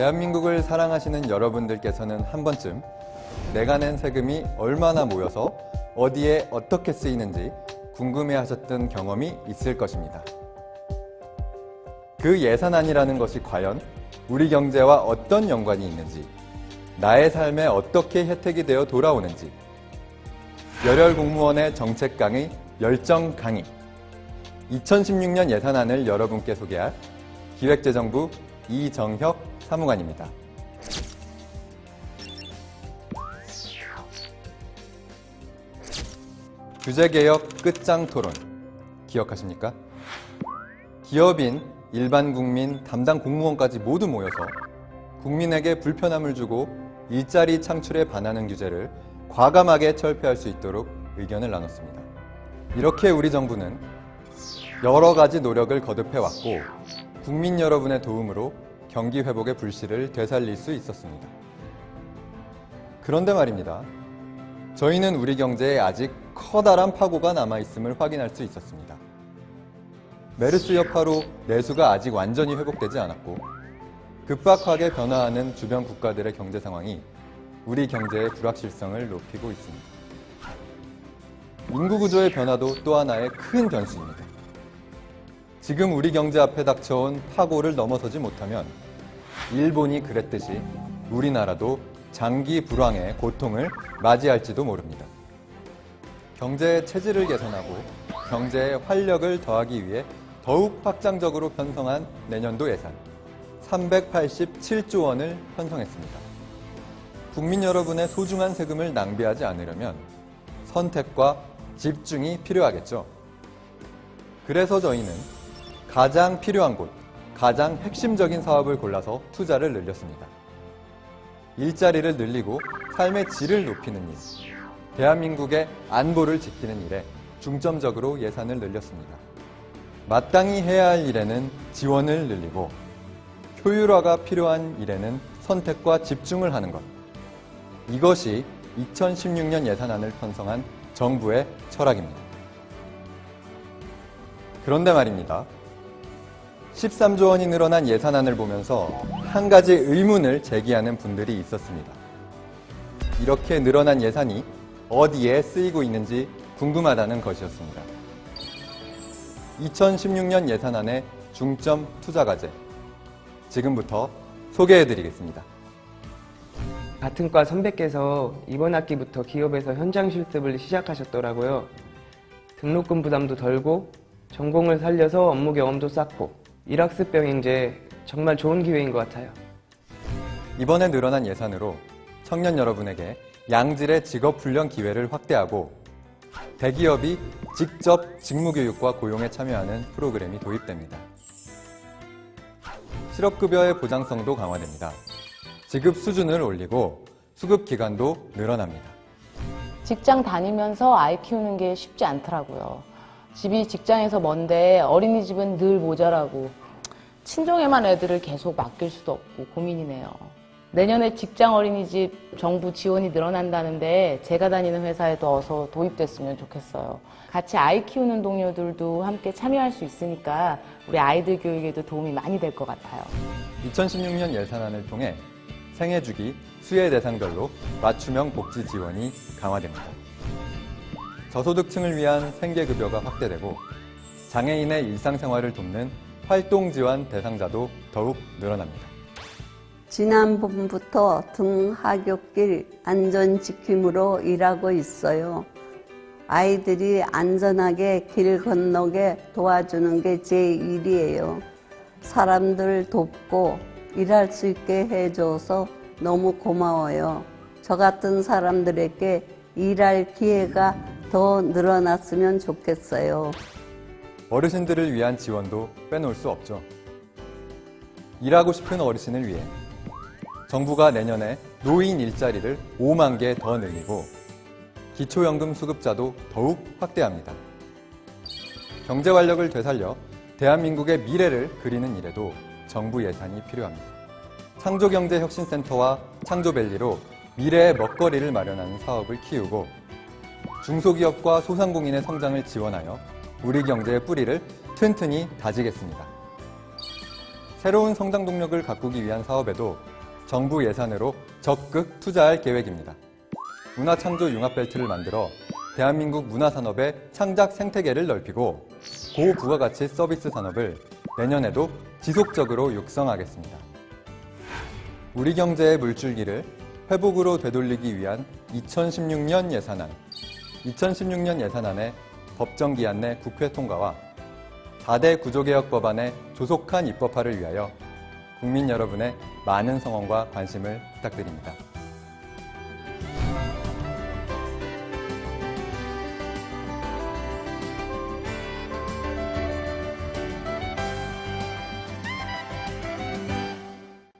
대한민국을 사랑하시는 여러분들께서는 한 번쯤 내가 낸 세금이 얼마나 모여서 어디에 어떻게 쓰이는지 궁금해 하셨던 경험이 있을 것입니다. 그 예산안이라는 것이 과연 우리 경제와 어떤 연관이 있는지, 나의 삶에 어떻게 혜택이 되어 돌아오는지, 열혈 공무원의 정책 강의, 열정 강의. 2016년 예산안을 여러분께 소개할 기획재정부 이정혁 사무관입니다. 규제개혁 끝장 토론 기억하십니까? 기업인, 일반 국민, 담당 공무원까지 모두 모여서 국민에게 불편함을 주고 일자리 창출에 반하는 규제를 과감하게 철폐할 수 있도록 의견을 나눴습니다. 이렇게 우리 정부는 여러 가지 노력을 거듭해 왔고 국민 여러분의 도움으로 경기 회복의 불씨를 되살릴 수 있었습니다. 그런데 말입니다. 저희는 우리 경제에 아직 커다란 파고가 남아있음을 확인할 수 있었습니다. 메르스 여파로 내수가 아직 완전히 회복되지 않았고 급박하게 변화하는 주변 국가들의 경제 상황이 우리 경제의 불확실성을 높이고 있습니다. 인구 구조의 변화도 또 하나의 큰 변수입니다. 지금 우리 경제 앞에 닥쳐온 파고를 넘어서지 못하면 일본이 그랬듯이 우리나라도 장기 불황의 고통을 맞이할지도 모릅니다. 경제의 체질을 개선하고 경제의 활력을 더하기 위해 더욱 확장적으로 편성한 내년도 예산 387조 원을 편성했습니다. 국민 여러분의 소중한 세금을 낭비하지 않으려면 선택과 집중이 필요하겠죠. 그래서 저희는 가장 필요한 곳, 가장 핵심적인 사업을 골라서 투자를 늘렸습니다. 일자리를 늘리고 삶의 질을 높이는 일, 대한민국의 안보를 지키는 일에 중점적으로 예산을 늘렸습니다. 마땅히 해야 할 일에는 지원을 늘리고 효율화가 필요한 일에는 선택과 집중을 하는 것. 이것이 2016년 예산안을 편성한 정부의 철학입니다. 그런데 말입니다. 13조 원이 늘어난 예산안을 보면서 한 가지 의문을 제기하는 분들이 있었습니다. 이렇게 늘어난 예산이 어디에 쓰이고 있는지 궁금하다는 것이었습니다. 2016년 예산안의 중점 투자 과제. 지금부터 소개해 드리겠습니다. 같은 과 선배께서 이번 학기부터 기업에서 현장 실습을 시작하셨더라고요. 등록금 부담도 덜고 전공을 살려서 업무 경험도 쌓고 일학습 병행제 정말 좋은 기회인 것 같아요. 이번에 늘어난 예산으로 청년 여러분에게 양질의 직업 훈련 기회를 확대하고 대기업이 직접 직무교육과 고용에 참여하는 프로그램이 도입됩니다. 실업급여의 보장성도 강화됩니다. 지급 수준을 올리고 수급 기간도 늘어납니다. 직장 다니면서 아이 키우는 게 쉽지 않더라고요. 집이 직장에서 먼데 어린이집은 늘 모자라고 친정에만 애들을 계속 맡길 수도 없고 고민이네요. 내년에 직장 어린이집 정부 지원이 늘어난다는데 제가 다니는 회사에도 어서 도입됐으면 좋겠어요. 같이 아이 키우는 동료들도 함께 참여할 수 있으니까 우리 아이들 교육에도 도움이 많이 될 것 같아요. 2016년 예산안을 통해 생애 주기, 수혜 대상별로 맞춤형 복지 지원이 강화됩니다. 저소득층을 위한 생계급여가 확대되고 장애인의 일상생활을 돕는 활동 지원 대상자도 더욱 늘어납니다. 지난번부터 등하굣길 안전지킴으로 일하고 있어요. 아이들이 안전하게 길 건너게 도와주는 게 제 일이에요. 사람들 돕고 일할 수 있게 해줘서 너무 고마워요. 저 같은 사람들에게 일할 기회가 더 늘어났으면 좋겠어요. 어르신들을 위한 지원도 빼놓을 수 없죠. 일하고 싶은 어르신을 위해 정부가 내년에 노인 일자리를 5만 개 더 늘리고 기초연금 수급자도 더욱 확대합니다. 경제 활력을 되살려 대한민국의 미래를 그리는 일에도 정부 예산이 필요합니다. 창조경제혁신센터와 창조밸리로 미래의 먹거리를 마련하는 사업을 키우고 중소기업과 소상공인의 성장을 지원하여 우리 경제의 뿌리를 튼튼히 다지겠습니다. 새로운 성장 동력을 가꾸기 위한 사업에도 정부 예산으로 적극 투자할 계획입니다. 문화창조 융합벨트를 만들어 대한민국 문화산업의 창작 생태계를 넓히고 고부가가치 서비스 산업을 내년에도 지속적으로 육성하겠습니다. 우리 경제의 물줄기를 회복으로 되돌리기 위한 2016년 예산안, 2016년 예산안의 법정 기한 내 국회 통과와 4대 구조개혁 법안의 조속한 입법화를 위하여 국민 여러분의 많은 성원과 관심을 부탁드립니다.